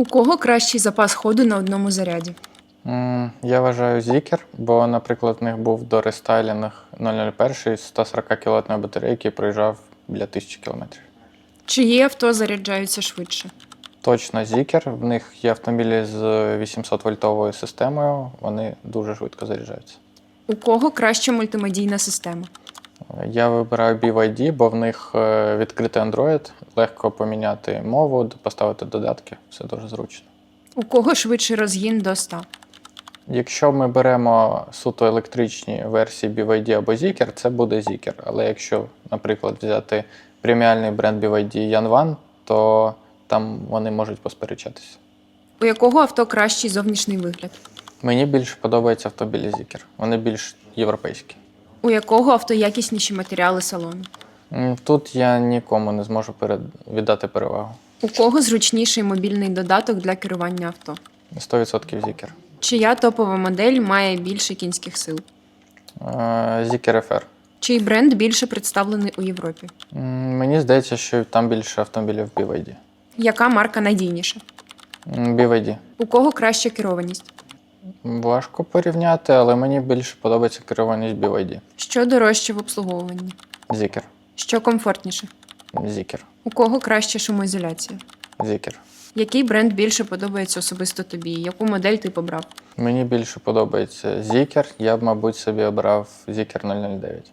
У кого кращий запас ходу на одному заряді? М, Я вважаю Zikr, бо, наприклад, в них був до рестайлінг 001 з 140 кВт батареї, який проїжджав біля 1000 км. Чиї авто заряджаються швидше? Точно Zikr. В них є автомобілі з 800 вольтовою системою, вони дуже швидко заряджаються. У кого краща мультимедійна система? Я вибираю BYD, бо в них е, відкритий Android, легко поміняти мову, поставити додатки, все дуже зручно. У кого швидший розгін до 100? Якщо ми беремо суто електричні версії BYD або Zikr, це буде Zikr. Але якщо, наприклад, взяти преміальний бренд BYD Yanvan, то там вони можуть посперечатися. У якого авто кращий зовнішній вигляд? Мені більше подобаються автомобілі Zikr. Вони більш європейські. У якого авто якісніші матеріали салону? М, Тут я нікому не зможу перед... віддати перевагу. У кого зручніший мобільний додаток для керування авто? 100% Zikr. Чия топова модель має більше кінських сил? Е, FR. Чий бренд більше представлений у Європі? М, Мені здається, що там більше автомобілів BYD. Яка марка надійніша? М, BYD. У кого краща керованість? Важко порівняти, але мені більше подобається керованість BYD. Що дорожче в обслуговуванні? Зікер. Що комфортніше? Зікер. У кого краще шумоізоляція? Зікер. Який бренд більше подобається особисто тобі? Яку модель ти побрав? Мені більше подобається Зікер. Я б, мабуть, собі обрав Зікер 009.